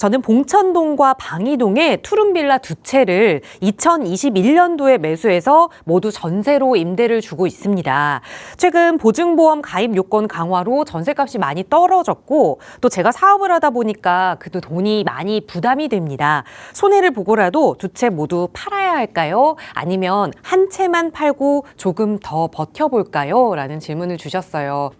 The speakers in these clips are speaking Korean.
저는 봉천동과 방이동의 투룸빌라 두 채를 2021년도에 매수해서 모두 전세로 임대를 주고 있습니다. 최근 보증보험 가입 요건 강화로 전세값이 많이 떨어졌고 또 제가 사업을 하다 보니까 그도 돈이 많이 부담이 됩니다. 손해를 보고라도 두 채 모두 팔아야 할까요? 아니면 한 채만 팔고 조금 더 버텨볼까요? 라는 질문을 주셨어요.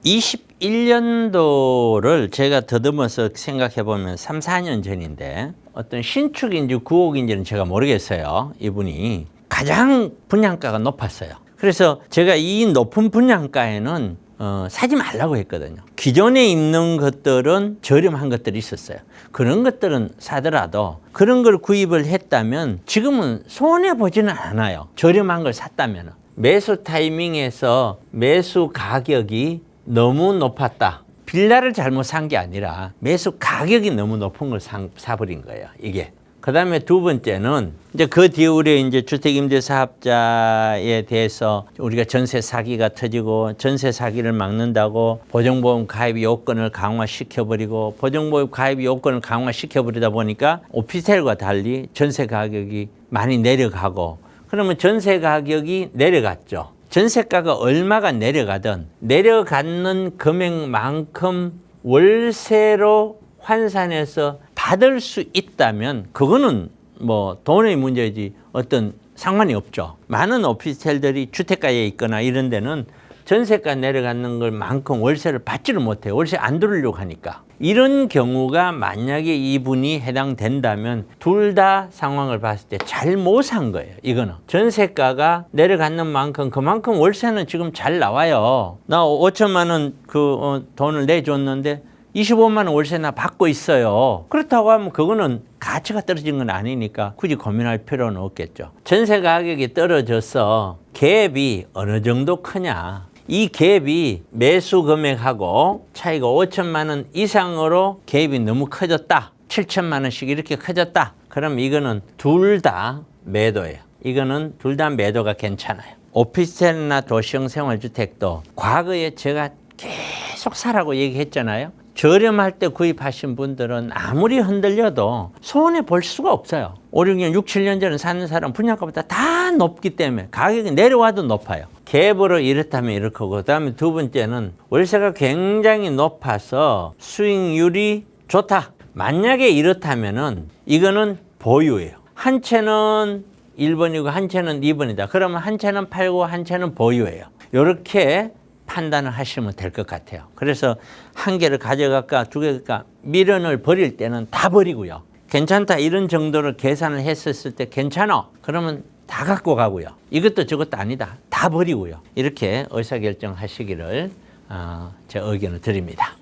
21년도를 제가 더듬어서 생각해 보면 3, 4년 전인데 어떤 신축인지 구옥인지는 제가 모르겠어요. 이분이 가장 분양가가 높았어요. 그래서 제가 이 높은 분양가에는 어, 사지 말라고 했거든요. 기존에 있는 것들은 저렴한 것들이 있었어요. 그런 것들은 사더라도 그런 걸 구입을 했다면 지금은 손해 보지는 않아요. 저렴한 걸 샀다면 매수 타이밍에서 매수 가격이 너무 높았다. 빌라를 잘못 산 게 아니라 매수 가격이 너무 높은 걸 사, 사버린 거예요. 이게. 그 다음에 두 번째는 이제 그 뒤에 우리 이제 주택임대 사업자에 대해서 우리가 전세 사기가 터지고 전세 사기를 막는다고 보증보험 가입 요건을 강화시켜버리고 보증보험 가입 요건을 강화시켜버리다 보니까 오피스텔과 달리 전세 가격이 많이 내려가고 그러면 전세 가격이 내려갔죠. 전세가가 얼마가 내려가든 내려가는 금액만큼 월세로 환산해서 받을 수 있다면 그거는 뭐 돈의 문제지 어떤 상관이 없죠. 많은 오피스텔들이 주택가에 있거나 이런 데는 전세가 내려가는 걸 만큼 월세를 받지를 못해요. 월세 안 들으려고 하니까. 이런 경우가 만약에 이분이 해당된다면 둘 다 상황을 봤을 때 잘 못 산 거예요. 이거는. 전세가가 내려가는 만큼 그만큼 월세는 지금 잘 나와요. 나 5천만 원 그 돈을 내줬는데 25만 원 월세나 받고 있어요. 그렇다고 하면 그거는 가치가 떨어진 건 아니니까 굳이 고민할 필요는 없겠죠. 전세 가격이 떨어져서 갭이 어느 정도 크냐. 이 갭이 매수 금액하고 차이가 5천만 원 이상으로 갭이 너무 커졌다. 7천만 원씩 이렇게 커졌다. 그럼 이거는 둘 다 매도예요. 이거는 둘 다 매도가 괜찮아요. 오피스텔이나 도시형 생활주택도 과거에 제가 계속 사라고 얘기했잖아요. 저렴할 때 구입하신 분들은 아무리 흔들려도 손해 볼 수가 없어요. 5, 6년, 6, 7년 전에 사는 사람 분양가보다 다 높기 때문에 가격이 내려와도 높아요. 갭으로 이렇다면 이렇고 그 다음에 두 번째는 월세가 굉장히 높아서 수익률이 좋다. 만약에 이렇다면은 이거는 보유예요. 한 채는 1번이고 한 채는 2번이다. 그러면 한 채는 팔고 한 채는 보유예요. 이렇게 판단을 하시면 될 것 같아요. 그래서 한 개를 가져갈까 두 개갈까 미련을 버릴 때는 다 버리고요. 괜찮다 이런 정도로 계산을 했었을 때 괜찮아. 그러면 다 갖고 가고요. 이것도 저것도 아니다. 다 버리고요. 이렇게 의사결정하시기를 어, 제 의견을 드립니다.